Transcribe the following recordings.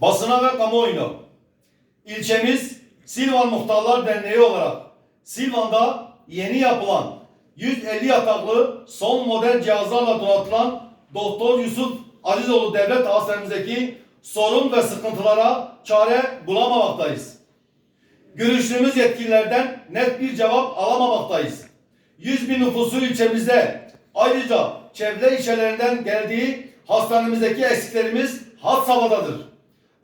basına ve kamuoyuna. İlçemiz Silvan Muhtarlar Derneği olarak Silvan'da yeni yapılan 150 yataklı son model cihazlarla donatılan Doktor Yusuf Azizoğlu Devlet Hastanemizdeki sorun ve sıkıntılara çare bulamamaktayız. Görüştüğümüz yetkililerden net bir cevap alamamaktayız. 100 bin nüfusu ilçemizde ayrıca çevre ilçelerinden geldiği hastanemizdeki eksiklerimiz had safhadadır.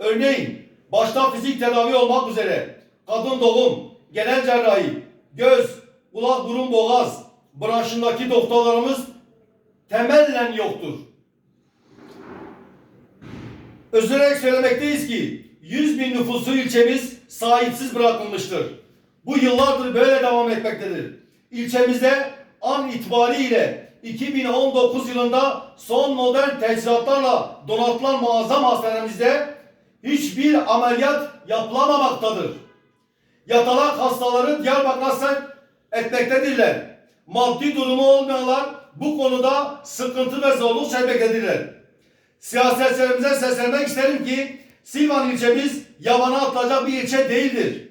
Örneğin başta fizik tedavi olmak üzere kadın doğum, genel cerrahi, göz, kulak, burun, boğaz branşındaki doktorlarımız temellen yoktur. Üzülerek söylemekteyiz ki 100 bin nüfusu ilçemiz sahipsiz bırakılmıştır. Bu yıllardır böyle devam etmektedir. İlçemizde an itibariyle 2019 yılında son modern teçhizatlarla donatılan muazzam hastanemizde hiçbir ameliyat yapılamamaktadır. Yatalak hastaları Diyarbakır'a sevk etmektedirler. Maddi durumu olmayanlar bu konuda sıkıntı ve zorluk çekmektedirler. Siyasetçilerimize seslenmek isterim ki Silvan ilçemiz yabana atılacak bir ilçe değildir.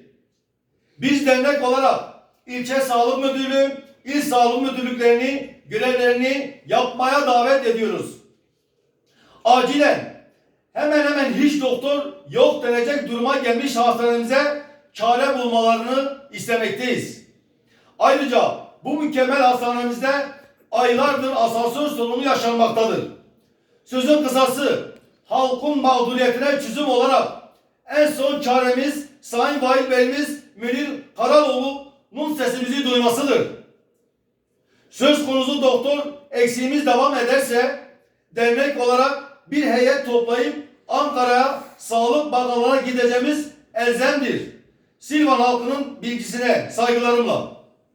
Biz dernek olarak ilçe sağlık müdürlüğü, il sağlık müdürlüklerini, görevlerini yapmaya davet ediyoruz. Acilen hemen hemen hiç doktor yok denecek duruma gelmiş hastanemize çare bulmalarını istemekteyiz. Ayrıca bu mükemmel hastanemizde aylardır asansör sorunu yaşanmaktadır. Sözün kısası halkın mağduriyetine çözüm olarak en son çaremiz Sayın Vahit Beyimiz Münir Karaloğlu'nun sesimizi duymasıdır. Söz konusu doktor eksiğimiz devam ederse dernek olarak bir heyet toplayıp Ankara'ya Sağlık Bakanlığı'na gideceğimiz elzemdir. Silvan halkının bilgisine saygılarımla.